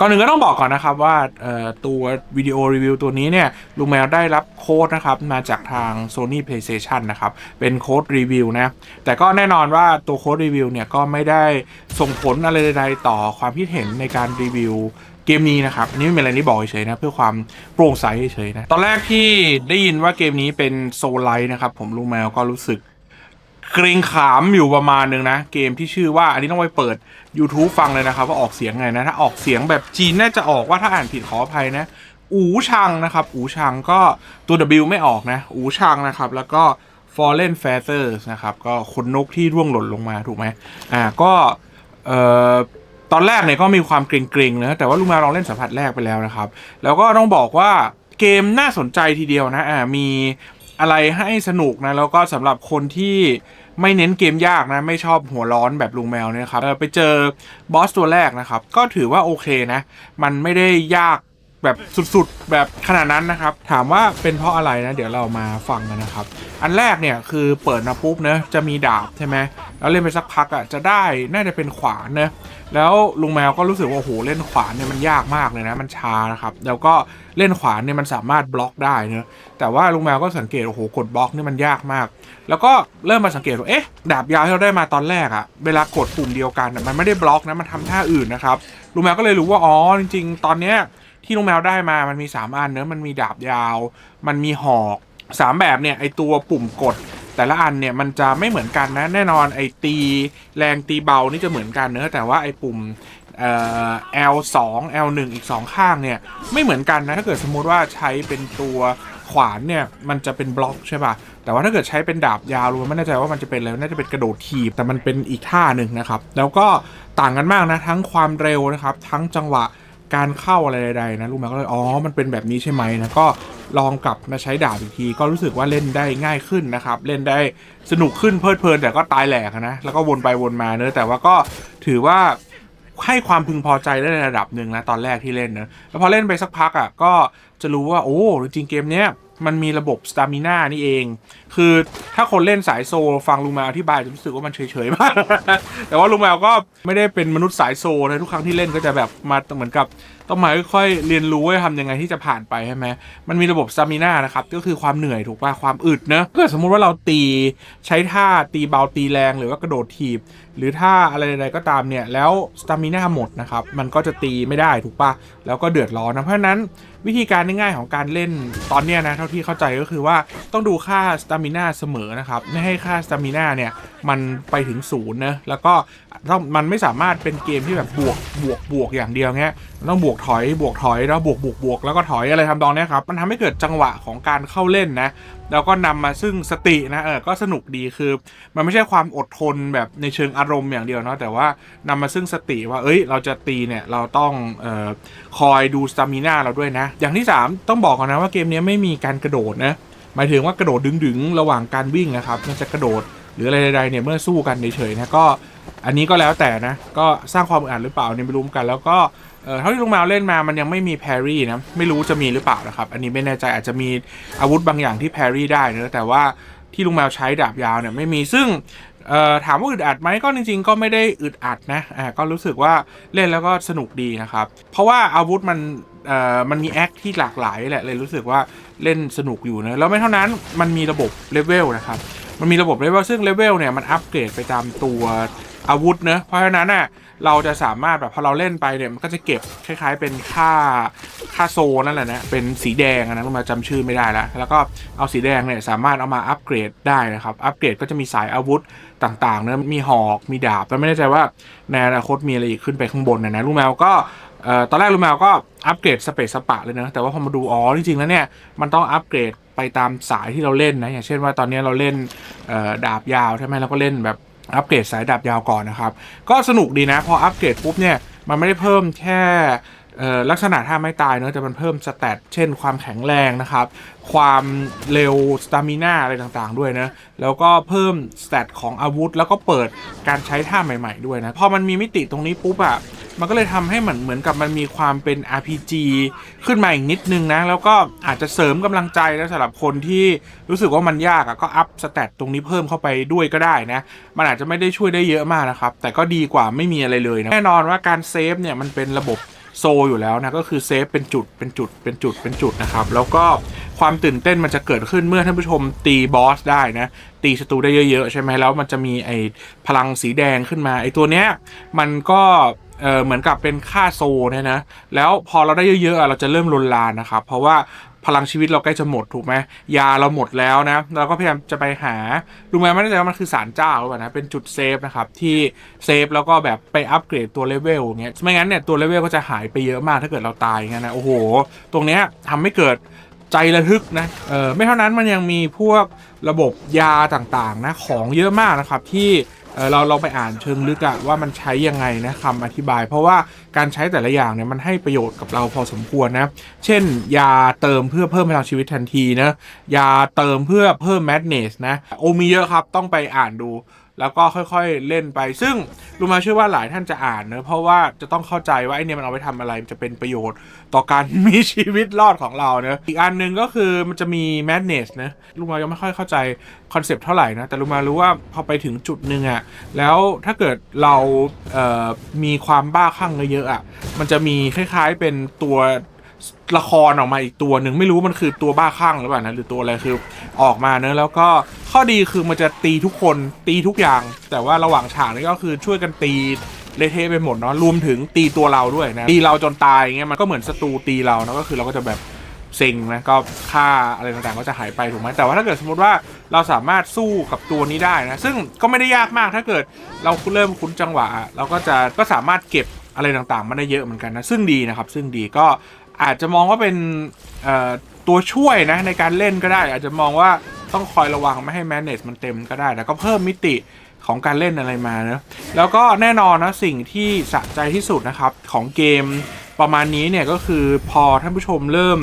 ก่อนหนึ่งก็ต้องบอกก่อนนะครับว่าตัววิดีโอรีวิวตัวนี้เนี่ยลุงแมวได้รับโค้ดนะครับมาจากทาง Sony PlayStation นะครับ เป็นโค้ดรีวิวนะ แต่ก็แน่นอนว่าตัวโค้ดรีวิวเนี่ยก็ไม่ได้ส่งผลอะไรใดๆต่อความคิดเห็นในการรีวิวเกมนี้นะครับนนี้ไม่เป็นอะไรนี่บอกเฉยๆนะเพื่อความโปร่งใสเฉยๆนะตอนแรกที่ได้ยินว่าเกมนี้เป็นโซลไลท์นะครับผมลุงแมวก็รู้สึก เกรงขามอยู่ประมาณนึงนะ เกมที่ชื่อว่าอันนี้ต้องไปเปิด YouTube ฟังเลยนะครับ ว่าออกเสียงไงนะ ถ้าออกเสียงแบบจีนน่าจะออกว่าถ้าอ่านผิดขออภัยนะ อูชังนะครับ อูชังก็ตัว W ไม่ออกนะ อูชังนะครับ แล้วก็ Fallen Feathers นะครับ ก็ขนนกที่ร่วงหล่นลงมาถูกไหมอ่าก็เอ่อตอนแรกเนี่ยก็มีความเกรงๆนะแต่ว่าลุงมวลองเล่นสัมผัสแรกไปแล้วนะครับ แล้วก็ต้องบอกว่าเกมน่าสนใจทีเดียวนะอ่ามี อะไรให้สนุกนะ แล้วก็สำหรับคนที่ไม่เน้นเกมยากนะ ไม่ชอบหัวร้อนแบบลุงแมวเนี่ยครับเออไปเจอบอสตัวแรกนะครับ ก็ถือว่าโอเคนะ มันไม่ได้ยาก แบบสุดๆ แบบขนาดนั้นนะครับ ถามว่าเป็นเพราะอะไรนะ เดี๋ยวเรามาฟังกันนะครับ อันแรกเนี่ยคือเปิดมาปุ๊บเนะจะมีดาบใช่ไหมแล้วเล่นไปสักพักอะจะได้น่าจะเป็นขวานเนะแล้วลุงแมวก็รู้สึกว่าโอ้โหเล่นขวานเนี่ยมันยากมากเลยนะมันช้านะครับ แล้วก็เล่นขวานเนี่ยมันสามารถบล็อกได้เนะแต่ว่าลุงแมวก็สังเกตโอ้โหกดบล็อกนี่มันยากมาก แล้วก็เริ่มมาสังเกตว่าเอ๊ะดาบยาวที่เราได้มาตอนแรกอะเวลากดปุ่มเดียวกันอะมันไม่ได้บล็อกนะมันทำท่าอื่นนะครับลุงแมวก็เลยรู้ว่าอ๋อจริง ๆ ตอนเนี้ย ที่ลุงแมวได้มามันมีสามอันเนอะมันมีดาบยาว มันมีหอกสามแบบเนี่ยไอตัวปุ่มกด แต่ละอันเนี่ยมันจะไม่เหมือนกันนะแน่นอนไอตีแรงตีเบานี่จะเหมือนกันเนอะแต่ว่าไอปุ่มเอ่อ L2 L1 อีก 2 ข้างเนี่ยไม่เหมือนกันนะถ้าเกิดสมมุติว่าใช้เป็นตัวขวานเนี่ยมันจะเป็นบล็อกใช่ป่ะแต่ว่าถ้าเกิดใช้เป็นดาบยาวรู้ไม่แน่ใจว่ามันจะเป็นอะไรน่าจะเป็นกระโดดถีบแต่มันเป็นอีกท่าหนึ่งนะครับแล้วก็ต่างกันมากนะทั้งความเร็วนะครับทั้งจังหวะ การเข้าอะไรใดๆนะลุงแมวก็เลยอ๋อมันเป็นแบบนี้ใช่ไหมนะก็ลองกลับมาใช้ดาบอีกที ก็รู้สึกว่าเล่นได้ง่ายขึ้นนะครับ เล่นได้สนุกขึ้นเพลิดเพลินแต่ก็ตายแหลกนะแล้วก็วนไปวนมาเนอะแต่ว่าก็ถือว่าให้ความพึงพอใจได้ในระดับหนึ่งนะตอนแรกที่เล่นนะแล้วพอเล่นไปสักพักอะก็จะรู้ว่าโอ้จริงเกมเนี้ย มันมีระบบสตามิน่านี่เอง คือถ้าคนเล่นสายโซลฟังลุงแมวอธิบายจะรู้สึกว่ามันเฉยๆมาก แต่ว่าลุงแมวก็ไม่ได้เป็นมนุษย์สายโซลนะทุกครั้งที่เล่นก็จะแบบมาเหมือนกับ ต้องมาค่อยๆเรียนรู้ว่าทำยังไงที่จะผ่านไปใช่ไหมมันมีระบบสตามิน่านะครับ ก็คือความเหนื่อยถูกป่ะ ความอึดเนอะก็สมมุติว่าเราตีใช้ท่าตีเบาตีแรงหรือว่ากระโดดถีบ หรือท่าอะไรใดๆก็ตามเนี่ย แล้วสตามิน่าหมดนะครับ มันก็จะตีไม่ได้ถูกป่ะ แล้วก็เดือดร้อนนะ เพราะนั้นวิธีการง่ายๆของการเล่นตอนเนี้ยนะเท่าที่เข้าใจก็คือว่าต้องดูค่าสตามิน่าเสมอนะครับ ไม่ให้ค่าสตามิน่าเนี่ยมันไปถึงศูนย์นะแล้วก็ต้องมันไม่สามารถเป็นเกมที่แบบบวกบวกบวกอย่างเดียวเงี้ยมันต้องบวกถอยบวกถอยแล้วบวกบวกบวกแล้วก็ถอยอะไรทำตองเนี้ยครับมันทำให้เกิดจังหวะของการเข้าเล่นนะแล้วก็นำมาซึ่งสตินะเออก็สนุกดีคือ มันไม่ใช่ความอดทนแบบในเชิงอารมณ์อย่างเดียวเนาะแต่ว่านำมาซึ่งสติว่า เอ้ย เราจะตีเนี่ยเราต้องเอ่อคอยดูสตามิน่าเราด้วยนะ อย่างที่ 3 ต้องบอกก่อนนะว่าเกมนี้ไม่มีการกระโดดนะหมายถึงว่ากระโดดดึงๆ ระหว่างการวิ่งนะครับมันจะกระโดดหรืออะไรใดๆเนี่ยเมื่อสู้กันเฉยๆนะก็อันนี้ก็แล้วแต่นะ ก็สร้างความอึดอัดหรือเปล่าเนี่ยไม่รู้เหมือนกัน แล้วก็ เออเท่าที่ลุงแมวเล่นมามันยังไม่มีแพรรี่นะ ไม่รู้จะมีหรือเปล่านะครับ อันนี้ไม่แน่ใจอาจจะมีอาวุธบางอย่างที่แพรรี่ได้นะแต่ว่าที่ลุงแมวใช้ดาบยาวเนี่ยไม่มีซึ่งถามว่าอึดอัดไหมก็จริง ๆ ก็ไม่ได้อึดอัดนะอ่าก็รู้สึกว่าเล่นแล้วก็สนุกดีนะครับ เพราะว่าอาวุธมันเอ่อมันมีแอคที่หลากหลายแหละเลยรู้สึกว่าเล่นสนุกอยู่นะแล้วไม่เท่านั้นมันมีระบบเลเวลนะครับมันมีระบบเลเวลซึ่งเลเวลเนี่ยมันอัปเกรดไปตามตัวอาวุธเนะเพราะฉะนั้นน่ะ เราจะสามารถแบบพอเราเล่นไปเนี่ยมันก็จะเก็บคล้าย ๆ เป็นค่าค่าโซนั่นแหละนะเป็นสีแดงนะมวจำชื่อไม่ได้แล้วแล้วก็เอาสีแดงเนี่ยสามารถเอามาอัปเกรดได้นะครับอัปเกรดก็จะมีสายอาวุธต่างๆเนะมีหอกมีดาบแต่ไม่แน่ใจว่าในอนาคตมีอะไรอีกขึ้นไปข้างบนนะนะลูกแมวก็ตอนแรกลูกแมวก็อัปเกรดสเปซสปะเลยนะแต่ว่าพอมาดูอ๋อจริงๆแล้วเนี่ยมันต้องอัปเกรดไปตามสายที่เราเล่นนะอย่างเช่นว่าตอนนี้เราเล่นดาบยาวใช่ไหมเราก็เล่นแบบ อัปเกรดสายดาบยาวก่อนนะครับ ก็สนุกดีนะ พออัปเกรดปุ๊บเนี่ย มันไม่ได้เพิ่มแค่ ลักษณะท่าไม่ตายเนอะแต่มันเพิ่มสเตตเช่นความแข็งแรงนะครับ ความเร็วสตามิน่าอะไรต่างๆ ด้วยนะ แล้วก็เพิ่มสเตตของอาวุธ แล้วก็เปิดการใช้ท่าใหม่ ๆด้วยนะ พอมันมีมิติตรงนี้ปุ๊บอะมันก็เลยทำให้เหมือนเหมือนกับมันมีความเป็น RPG ขึ้นมาอีกนิดนึงนะ แล้วก็อาจจะเสริมกำลังใจนะสำหรับคนที่รู้สึกว่ามันยากอะก็อัพสเตตตรงนี้เพิ่มเข้าไปด้วยก็ได้นะ มันอาจจะไม่ได้ช่วยได้เยอะมากนะครับ แต่ก็ดีกว่าไม่มีอะไรเลยนะแน่นอนว่าการเซฟเนี่ยมันเป็นระบบ โซอยู่แล้วนะก็คือเซฟเป็นจุดเป็นจุดเป็นจุดเป็นจุดนะครับ แล้วก็ความตื่นเต้นมันจะเกิดขึ้นเมื่อท่านผู้ชมตีบอสได้นะตีศัตรูได้เยอะๆ ใช่ไหมแล้วมันจะมีไอ้พลังสีแดงขึ้นมาไอ้ตัวเนี้ยมันก็เออเหมือนกับเป็นค่าโซเนี่ยนะ แล้วพอเราได้เยอะๆ เราจะเริ่มลนลานนะครับ เพราะว่า พลังชีวิตเราใกล้จะหมดถูกไหมยาเราหมดแล้วนะเราก็พยายามจะไปหารู้ไหมไม่แน่ใจว่ามันคือสารเจ้าหรือเปล่านะเป็นจุดเซฟนะครับที่เซฟแล้วก็แบบไปอัปเกรดตัวเลเวลอย่างเงี้ยไม่งั้นเนี่ยตัวเลเวลก็จะหายไปเยอะมากถ้าเกิดเราตายางเงี้ยนะโอ้โห ตรงเนี้ยทำให้เกิดใจระทึกนะเออไม่เท่านั้นมันยังมีพวกระบบยาต่างๆนะของเยอะมากนะครับที่ เราเราไปอ่านเชิงลึกอะว่ามันใช้ยังไงนะคำอธิบาย เพราะว่าการใช้แต่ละอย่างเนี่ยมันให้ประโยชน์กับเราพอสมควรนะ เช่น ยาเติมเพื่อเพิ่มพลังชีวิตทันทีนะยาเติมเพื่อเพิ่มแมดเนสนะโอมีเยอะครับต้องไปอ่านดู แล้วก็ค่อยๆเล่นไป ซึ่งลุงมาเชื่อว่าหลายท่านจะอ่านเนอะเพราะว่าจะต้องเข้าใจว่าไอเนี่ยมันเอาไปทำอะไรจะเป็นประโยชน์ ต่อการมีชีวิตรอดของเราเนอะอีกอันหนึ่งก็คือมันจะมี madness นะลุงมายังไม่ค่อยเข้าใจคอนเซปต์เท่าไหร่นะแต่ลุงมารู้ว่าพอไปถึงจุดหนึ่งอะแล้วถ้าเกิดเราเอ่อมีความบ้าคลั่งเยอะๆอะมันจะมีคล้ายๆเป็นตัว ละครออกมาอีกตัวหนึ่งไม่รู้มันคือตัวบ้าคลั่งหรือเปล่านะหรือตัวอะไรคือออกมาเนอะแล้วก็ข้อดีคือมันจะตีทุกคนตีทุกอย่าง แต่ว่าระหว่างฉากนี่ก็คือช่วยกันตีเละเทะไปหมดเนาะรวมถึงตีตัวเราด้วยนะตีเราจนตายอย่างเงี้ยมันก็เหมือนศัตรูตีเรานะก็คือเราก็จะแบบเซ็งนะก็ค่าอะไรต่างๆก็จะหายไปถูกไหมแต่ว่าถ้าเกิดสมมติว่าเราสามารถสู้กับตัวนี้ได้นะซึ่งก็ไม่ได้ยากมากถ้าเกิดเราเริ่มคุ้นจังหวะอะเราก็จะก็สามารถเก็บอะไรต่างๆมาได้เยอะเหมือนกันนะซึ่งดีนะครับซึ่งดีก็ อาจจะมองว่าเป็นตัวช่วยนะในการเล่นก็ได้ อาจจะมองว่าต้องคอยระวังไม่ให้ manage มันเต็มก็ได้แต่ก็เพิ่มมิติของการเล่นอะไรมาเนอะแล้วก็แน่นอนนะสิ่งที่สะใจที่สุดนะครับของเกมประมาณนี้เนี่ยก็คือพอท่านผู้ชมเริ่ม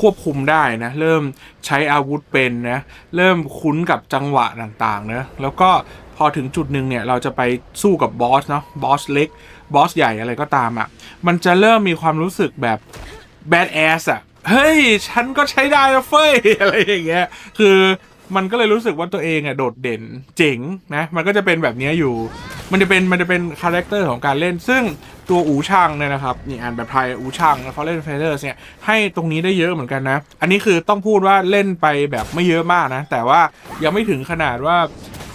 ควบคุมได้นะ เริ่มใช้อาวุธเป็นนะเริ่มคุ้นกับจังหวะต่างๆนะแล้วก็พอถึงจุดหนึ่งเนี่ย เราจะไปสู้กับบอสเนาะบอสเล็กบอสใหญ่อะไรก็ตามอะ่ะมันจะเริ่มมีความรู้สึกแบบ แบดแอสอะเฮ้ย ฉันก็ใช้ได้นะเฟ้ย อะไรอย่างเงี้ย คือมันก็เลยรู้สึกว่าตัวเองอะโดดเด่นเจ๋งนะ มันก็จะเป็นแบบนี้อยู่ มันจะเป็นมันจะเป็นคาแรคเตอร์ของการเล่น ซึ่งตัวอูช่างเนี่ยนะครับนี่อ่านแบบไทยอูช่างเขาเล่นเฟเดอร์เนี่ยให้ตรงนี้ได้เยอะเหมือนกันนะ อันนี้คือต้องพูดว่าเล่นไปแบบไม่เยอะมากนะ แต่ว่ายังไม่ถึงขนาดว่า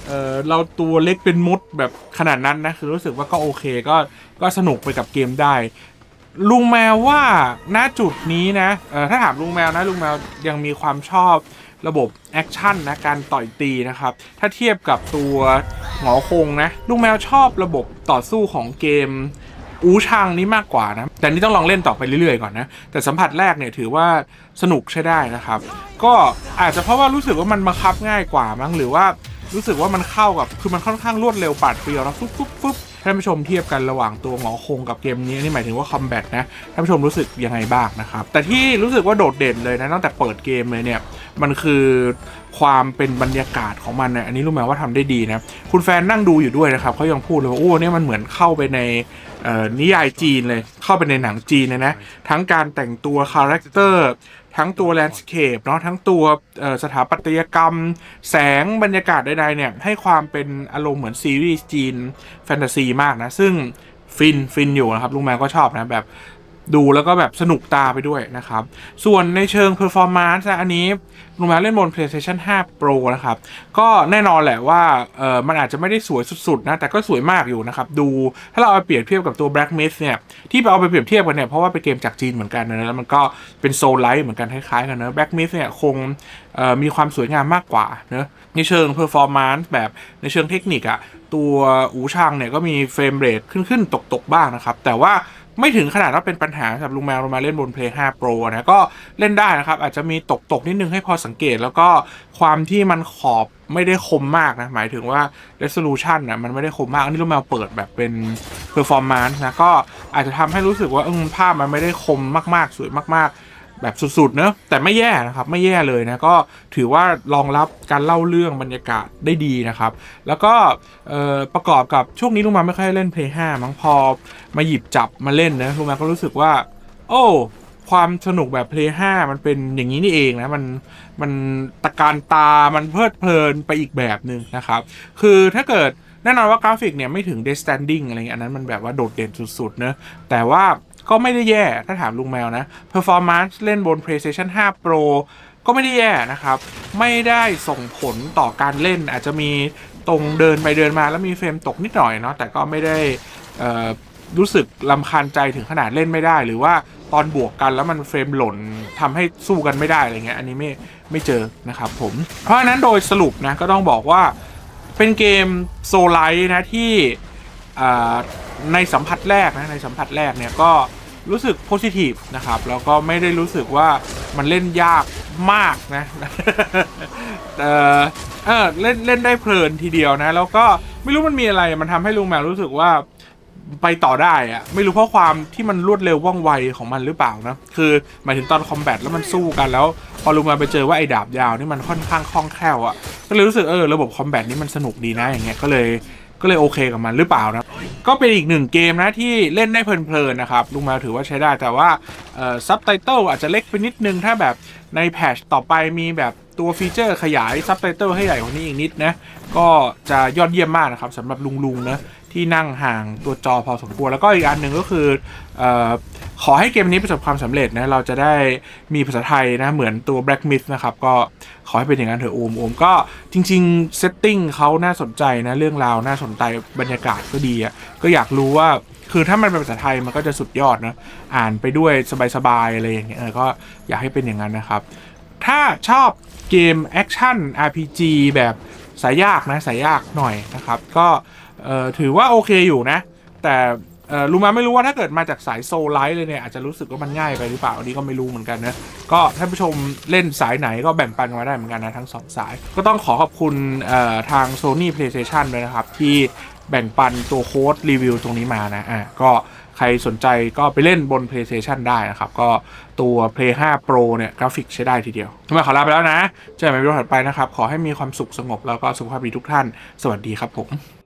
เออเราตัวเล็กเป็นมดแบบขนาดนั้นนะ คือรู้สึกว่าก็โอเคก็ก็สนุกไปกับเกมได้ ลุงแมวว่าณจุดนี้นะเออถ้าถามลุงแมวนะลุงแมวยังมีความชอบระบบแอคชั่นนะการต่อยตีนะครับ ถ้าเทียบกับตัวหงอคงนะลุงแมวชอบระบบต่อสู้ของเกมอูช่างนี้มากกว่านะ แต่นี่ต้องลองเล่นต่อไปเรื่อยๆก่อนนะ แต่สัมผัสแรกเนี่ยถือว่าสนุกใช้ได้นะครับ ก็อาจจะเพราะว่ารู้สึกว่ามันบังคับง่ายกว่ามั้งหรือว่ารู้สึกว่ามันเข้ากับคือมันค่อนข้างรวดเร็วปาดเปรียวแล้วฟุ๊บฟุ๊บฟุ๊บ ท่านผู้ชมเทียบกันระหว่างตัวหงอคงกับเกมนี้นี่หมายถึงว่าคอมแบทนะท่านผู้ชมรู้สึกยังไงบ้างนะครับ แต่ที่รู้สึกว่าโดดเด่นเลยนะตั้งแต่เปิดเกมเลยเนี่ยมันคือความเป็นบรรยากาศของมันนะอันนี้รู้ไหมว่าทำได้ดีนะคุณแฟนนั่งดูอยู่ด้วยนะครับเขายังพูดเลยว่าโอ้เนี่ยมันเหมือนเข้าไปในนิยายจีนเลยเข้าไปในหนังจีนเลยนะทั้งการแต่งตัวคาแรคเตอร์ ทั้งตัวแลนด์สเคปเนาะทั้งตัวสถาปัตยกรรม แสงบรรยากาศใดๆเนี่ยให้ความเป็นอารมณ์เหมือนซีรีส์จีนแฟนตาซีมากนะ ซึ่งฟินฟินอยู่นะครับลุงแมวก็ชอบนะแบบ ดูแล้วก็แบบสนุกตาไปด้วยนะครับ ส่วนในเชิง performance นะอันนี้ลุงแมวเล่นบน PlayStation 5 Pro นะครับ ก็แน่นอนแหละว่าเออมันอาจจะไม่ได้สวยสุดๆนะ แต่ก็สวยมากอยู่นะครับ ดูถ้าเราเอาเปรียบเทียบกับตัว Black Myth เนี่ย ที่เอาไปเปรียบเทียบกันเนี่ย เพราะว่าเป็นเกมจากจีนเหมือนกันนะ แล้วมันก็เป็นโซลไลท์เหมือนกันคล้ายๆกันนะ Black Myth เนี่ยคงมีความสวยงามมากกว่าเนะในเชิง performance แบบในเชิงเทคนิคอะตัวอูชางเนี่ยก็มีเฟรมเรทขึ้นๆตกๆบ้างนะครับ แต่ว่า ไม่ถึงขนาดว่าเป็นปัญหาสำหรับลุงแมวลงมาเล่นบน Play 5 Pro นะก็เล่นได้นะครับ อาจจะมีตกตกๆนิดนึงให้พอสังเกต แล้วก็ความที่มันขอบไม่ได้คมมากนะ หมายถึงว่า resolution นะมันไม่ได้คมมาก อันนี้ลุงแมวเปิดแบบเป็น performance นะก็อาจจะทำให้รู้สึกว่าอืมภาพมันไม่ได้คมมาก ๆ สวยมาก ๆ แบบสุดๆเนอะแต่ไม่แย่นะครับไม่แย่เลยนะก็ถือว่ารองรับการเล่าเรื่องบรรยากาศได้ดีนะครับ แล้วก็ประกอบกับช่วงนี้ลุงมาไม่ค่อยเล่น Play 5มั้งพอมาหยิบจับมาเล่นนะลุงมาก็รู้สึกว่า โอ้ความสนุกแบบ Play 5 มันเป็นอย่างนี้นี่เองนะ มันมันตะการตา มันเพลิดเพลินไปอีกแบบหนึ่งนะครับ คือถ้าเกิดแน่นอนว่ากราฟิกเนี่ยไม่ถึง d e Standing อะไรเงี้ยอันนั้นมันแบบว่าโดดเด่นสุดๆเนอะแต่ว่า ก็ไม่ได้แย่ถ้าถามลุงแมวนะ performance เล่นบน PlayStation 5 Pro ก็ไม่ได้แย่นะครับ ไม่ได้ส่งผลต่อการเล่นอาจจะมีตรงเดินไปเดินมาแล้วมีเฟรมตกนิดหน่อยเนาะแต่ก็ไม่ได้รู้สึกลำคาญใจถึงขนาดเล่นไม่ได้ หรือว่าตอนบวกกันแล้วมันเฟรมหล่นทำให้สู้กันไม่ได้อะไรเงี้ยอันนี้ไม่ไม่เจอนะครับผม เพราะฉะนั้นโดยสรุปนะก็ต้องบอกว่าเป็นเกมโซลไลท์นะที่ในสัมผัสแรกนะในสัมผัสแรกเนี่ยก็ รู้สึกโพซิทีฟนะครับ แล้วก็ไม่ได้รู้สึกว่ามันเล่นยากมากนะเออเออเล่นเล่นได้เพลินทีเดียวนะ แล้วก็ไม่รู้มันมีอะไรมันทำให้ลุงแมวรู้สึกว่าไปต่อได้อะไม่รู้เพราะความที่มันรวดเร็วว่องไวของมันหรือเปล่านะ คือหมายถึงตอนคอมแบทแล้วมันสู้กันแล้ว พอลุงมาไปเจอว่าไอ้ดาบยาวนี่มันค่อนข้างคล่องแคล่วอะก็เลยรู้สึกเออระบบคอมแบทนี่มันสนุกดีนะอย่างเงี้ยก็เลย ก็เลยโอเคกับมันหรือเปล่านะ ก็เป็นอีกหนึ่งเกมนะที่เล่นได้เพลินๆนะครับ ลุงแมวถือว่าใช้ได้แต่ว่าซับไตเติลอาจจะเล็กไปนิดนึง ถ้าแบบในแพชต่อไปมีแบบตัวฟีเจอร์ขยายซับไตเติลให้ใหญ่กว่านี้อีกนิดนะ ก็จะยอดเยี่ยมมากนะครับสำหรับลุงๆนะ ที่นั่งห่างตัวจอพอสมควร แล้วก็อีกอันหนึ่งก็คือออขอให้เกมนี้ประสบความสำเร็จนะ เราจะได้มีภาษาไทยนะเหมือนตัว Black Myth นะครับ ก็ขอให้เป็นอย่างนั้นเถอะโอมโอมก็จริงๆเซตติ้งเขาน่าสนใจนะ เรื่องราวน่าสนใจบรรยากาศก็ดีอะก็อยากรู้ว่าคือถ้ามันเป็นภาษาไทยมันก็จะสุดยอดนะอ่านไปด้วยสบายๆอะไรอย่างเงี้ยก็อยากให้เป็นอย่างนั้นนะครับ ถ้าชอบเกมแอคชั่น RPG แบบ สายยากนะสายยากหน่อยนะครับ ก็ถือว่าโอเคอยู่นะ แต่รู้มาไม่รู้ว่าถ้าเกิดมาจากสายโซลไลท์เลยเนี่ยอาจจะรู้สึกว่ามันง่ายไปหรือเปล่าอันนี้ก็ไม่รู้เหมือนกันนะก็ท่านผู้ชมเล่นสายไหนก็แบ่งปันมาได้เหมือนกันนะทั้งสองสาย ก็ต้องขอขอบคุณทาง Sony PlayStation ด้วยนะครับ ที่แบ่งปันตัวโค้ดรีวิวตรงนี้มานะอะก็ ใครสนใจก็ไปเล่นบน PlayStation ได้นะครับ ก็ตัว Play 5 Pro เนี่ยกราฟิกใช้ได้ทีเดียวทำไมขอลาไปแล้วนะ เจอกันในวิดีโอถัดไปนะครับ ขอให้มีความสุขสงบแล้วก็สุขภาพดีทุกท่าน สวัสดีครับผม